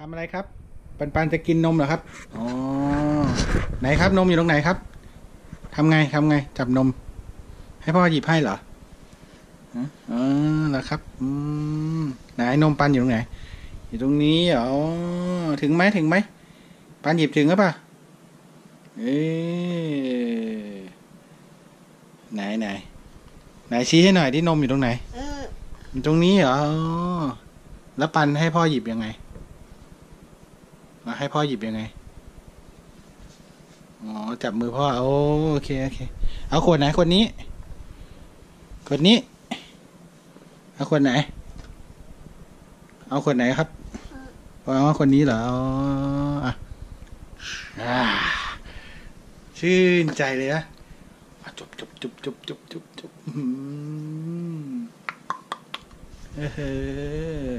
ทำอะไรครับ ปันปันจะกินนมเหรอครับ อ๋อ ไหนครับนมอยู่ตรงไหนครับ ทำไงทำไง จับนม ให้พ่อหยิบให้เหรอฮะอ๋อเหรอครับ อืม ไหนนมปันอยู่ตรงไหน อยู่ตรงนี้เหรออ๋อ ถึงไหมถึงไหม ปันหยิบถึงหรือเปล่าเอ๊ะไหนไหนไหนชี้ให้หน่อยที่นมอยู่ตรงไหนเอออยู่ตรงนี้เหรออ๋อแล้วปันให้พ่อหยิบยังไง มาให้พ่อหยิบยังไง อ๋อ จับมือพ่อโอโอเค โอเค เอาขวดไหนขวดนี้ ขวดนี้ เอาขวดไหน เอาขวดไหนครับเอาขวดนี้เหรออ๋ออะชื่นใจเลยนะจุบจุบจุบจุบจุบจุบจุบอืมเออ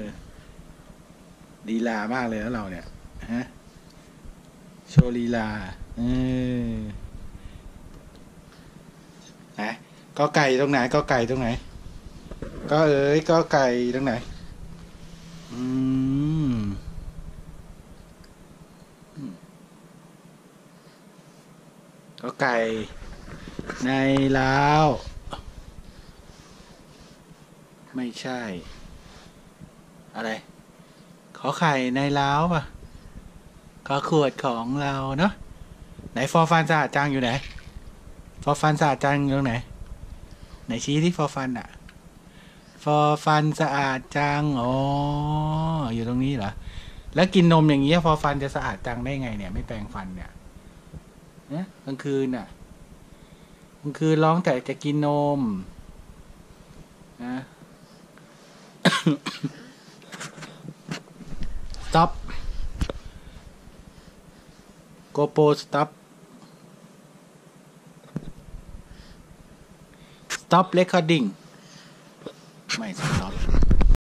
ลีลามากเลยนะเราเนี่ย ฮะโชลีลาเออนะก็ไก่ตรงไหนก็ไก่ตรงไหน ก็เอ๋ยก็ไก่ตรงไหน อืมอืมก็ไก่ในล้าวไม่ใช่ อะไร ขอไข่ในล้าวป่ะ ขอขวดของเราเนาะไหนฟอร์ฟันสะอาดจังอยู่ไหน ฟอร์ฟันสะอาดจังอยู่ตรงไหน ไหนชี้ที่ฟอร์ฟันอะฟอร์ฟันสะอาดจังอ๋ออยู่ตรงนี้เหรอแล้วกินนมอย่างเงี้ยฟอร์ฟันจะสะอาดจังได้ไงเนี่ย ไม่แปรงฟันเนี่ยเนี่ยกลางคืนน่ะกลางคืนร้องแต่จะกินนมนะ stop GoPro stop. Stop recording